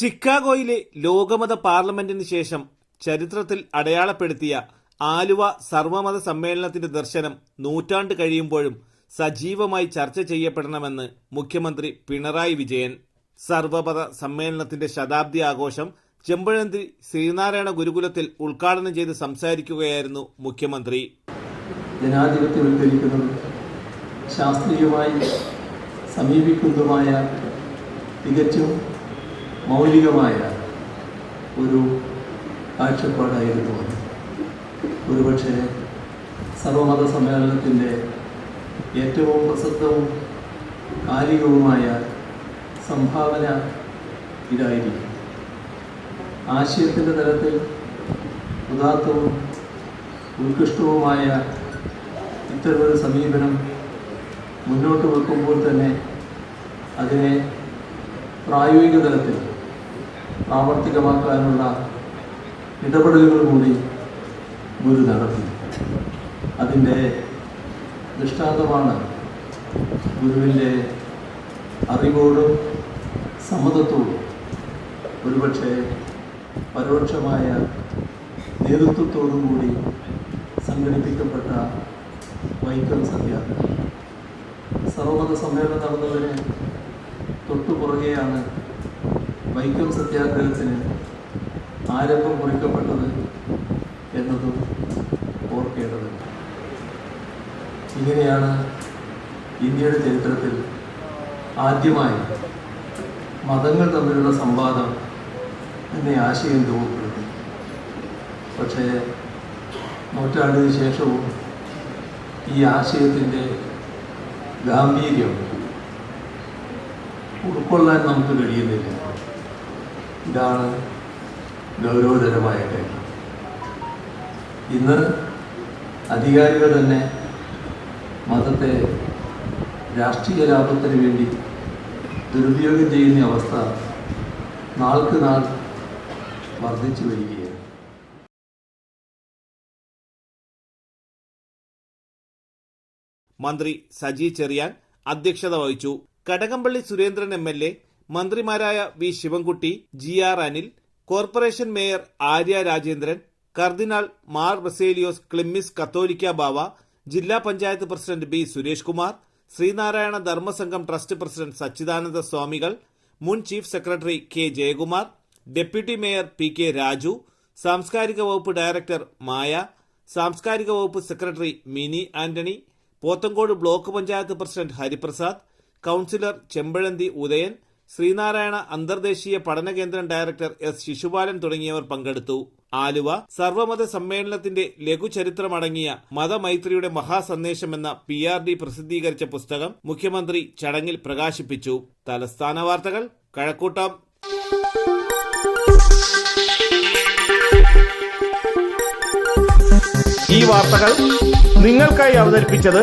ചിക്കാഗോയിലെ ലോകമത പാർലമെന്റിന് ശേഷം ചരിത്രത്തിൽ അടയാളപ്പെടുത്തിയ ആലുവ സർവമത സമ്മേളനത്തിന്റെ ദർശനം നൂറ്റാണ്ട് കഴിയുമ്പോഴും സജീവമായി ചർച്ച ചെയ്യപ്പെടണമെന്ന് മുഖ്യമന്ത്രി പിണറായി വിജയൻ. സർവമത സമ്മേളനത്തിന്റെ ശതാബ്ദി ആഘോഷം ചെമ്പഴന്തി ശ്രീനാരായണ ഗുരുകുലത്തിൽ ഉദ്ഘാടനം ചെയ്ത് സംസാരിക്കുകയായിരുന്നു മുഖ്യമന്ത്രി. ശാസ്ത്രീയമായി സമീപിക്കുന്നതുമായ തികച്ചും മൗലികമായ ഒരു കാഴ്ചപ്പാടായിരുന്നു അത്. ഒരുപക്ഷെ സർവമത സമ്മേളനത്തിന്റെ ഏറ്റവും പ്രസക്തവും കാലികവുമായ സംഭാവന ഇതായിരിക്കും. ആശയത്തിന്റെ തലത്തിൽ ഉദാത്തവും ഉത്കൃഷ്ടവുമായ ഇത്തരമൊരു സമീപനം മുന്നോട്ട് വെക്കുമ്പോൾ തന്നെ അതിനെ പ്രായോഗിക തലത്തിൽ പ്രാവർത്തികമാക്കാനുള്ള ഇടപെടലുകൾ കൂടി ഗുരു നടത്തി. അതിന്റെ ദൃഷ്ടാന്തമാണ് ഗുരുവിന്റെ അറിവോടും സമ്മതത്തോടും ഒരുപക്ഷെ പരോക്ഷമായ നേതൃത്വത്തോടും കൂടി സംഘടിപ്പിക്കപ്പെട്ട വൈക്കം സത്യാഗ്രഹം സർവമത സമ്മേളനം നടന്നതിന് തൊട്ടു പുറകെയാണ് വൈക്കം സത്യാഗ്രഹത്തിന് ആരംഭം കുറിക്കപ്പെട്ടത് എന്നതും ഓർക്കേണ്ടതുണ്ട്. ഇങ്ങനെയാണ് ഇന്ത്യയുടെ ചരിത്രത്തിൽ ആദ്യമായി മതങ്ങൾ തമ്മിലുള്ള സംവാദം എന്ന ആശയം രൂപപ്പെടുത്തി. പക്ഷേ നൂറ്റാണ്ടിന് ശേഷവും ഈ ആശയത്തിന്റെ ഗാംഭീര്യം ഉൾക്കൊള്ളാൻ നമുക്ക് കഴിയുന്നില്ല. ഇതാണ് ഗൗരവതരമായ കാര്യം ഇന്ന് അധികാരികൾ തന്നെ മതത്തെ രാഷ്ട്രീയ ലാഭത്തിന് വേണ്ടി ദുരുപയോഗം ചെയ്യുന്ന അവസ്ഥ നാൾക്ക് നാൾ വർദ്ധിച്ചു വരികയാണ്. മന്ത്രി സജി ചെറിയാൻ അധ്യക്ഷത വഹിച്ചു. Kadakampally Surendran M L A മന്ത്രിമാരായ V Sivankutty G R Anil corporation mayor Arya Rajendran കർദിനാൾ മാർ ബസേലിയോസ് ക്ലിമ്മിസ് കത്തോലിക്ക ബാവ ജില്ലാ panchayat president B Suresh Kumar Sreenarayana Dharmasangham trust president Sachidananda Swamikal മുൻ chief secretary K Jayakumar deputy mayor P K Raju സാംസ്കാരിക വകുപ്പ് director Maya സാംസ്കാരിക വകുപ്പ് secretary Mini Antony Pothencode block panchayat president Hariprasad councillor Chempazhanthy Udayan Sreenarayana അന്തർദേശീയ പഠന കേന്ദ്രം director S Shishupala തുടങ്ങിയവർ പങ്കെടുത്തു. ആലുവ സർവമത സമ്മേളനത്തിന്റെ ലഘുചരിത്രമടങ്ങിയ മതമൈത്രിയുടെ മഹാസന്ദേശം എന്ന പി ആർ ഡി പ്രസിദ്ധീകരിച്ച പുസ്തകം മുഖ്യമന്ത്രി ചടങ്ങിൽ പ്രകാശിപ്പിച്ചു. തലസ്ഥാന വാർത്തകൾ കഴക്കൂട്ടം. ഈ വാർത്തകൾ നിങ്ങൾക്കായി അവതരിപ്പിച്ചത്